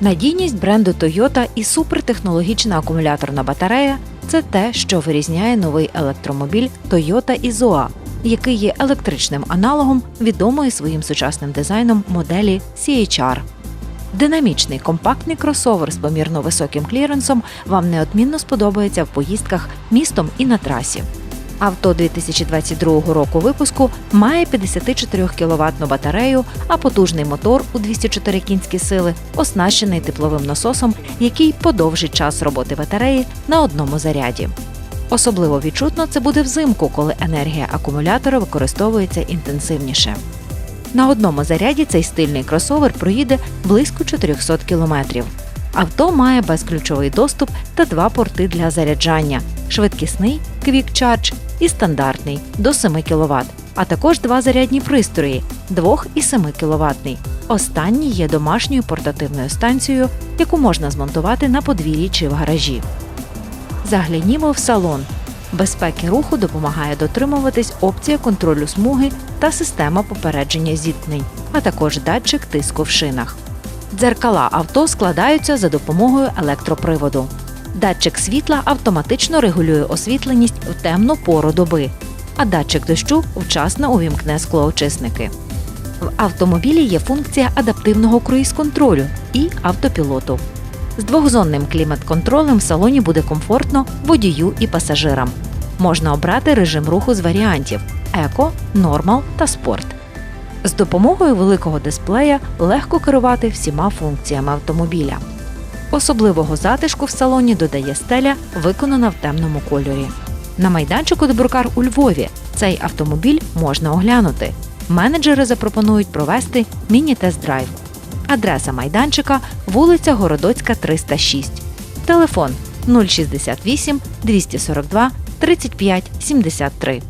Надійність бренду Toyota і супертехнологічна акумуляторна батарея це те, що вирізняє новий електромобіль Toyota Izoa, який є електричним аналогом відомої своїм сучасним дизайном моделі CHR. Динамічний компактний кросовер з помірно високим кліренсом вам неодмінно сподобається в поїздках містом і на трасі. Авто 2022 року випуску має 54 кВт батарею, а потужний мотор у 204 кінські сили оснащений тепловим насосом, який подовжить час роботи батареї на одному заряді. Особливо відчутно це буде взимку, коли енергія акумулятора використовується інтенсивніше. На одному заряді цей стильний кросовер проїде близько 400 кілометрів. Авто має безключовий доступ та два порти для заряджання: швидкісний Quick Charge і стандартний до 7 кВт, а також два зарядні пристрої 2 і 7 кВт. Останній є домашньою портативною станцією, яку можна змонтувати на подвір'ї чи в гаражі. Заглянімо в салон. Безпеки руху допомагає дотримуватись опція контролю смуги та система попередження зіткнень, а також датчик тиску в шинах. Дзеркала авто складаються за допомогою електроприводу. Датчик світла автоматично регулює освітленість в темну пору доби, а датчик дощу вчасно увімкне склоочисники. В автомобілі є функція адаптивного круїз-контролю і автопілоту. З двохзонним клімат-контролем в салоні буде комфортно водію і пасажирам. Можна обрати режим руху з варіантів еко, нормал та спорт. З допомогою великого дисплея легко керувати всіма функціями автомобіля. Особливого затишку в салоні додає стеля, виконана в темному кольорі. На майданчику Доброкар у Львові цей автомобіль можна оглянути. Менеджери запропонують провести міні-тест-драйв. Адреса майданчика вулиця Городоцька, 306. Телефон 068 242 35 73.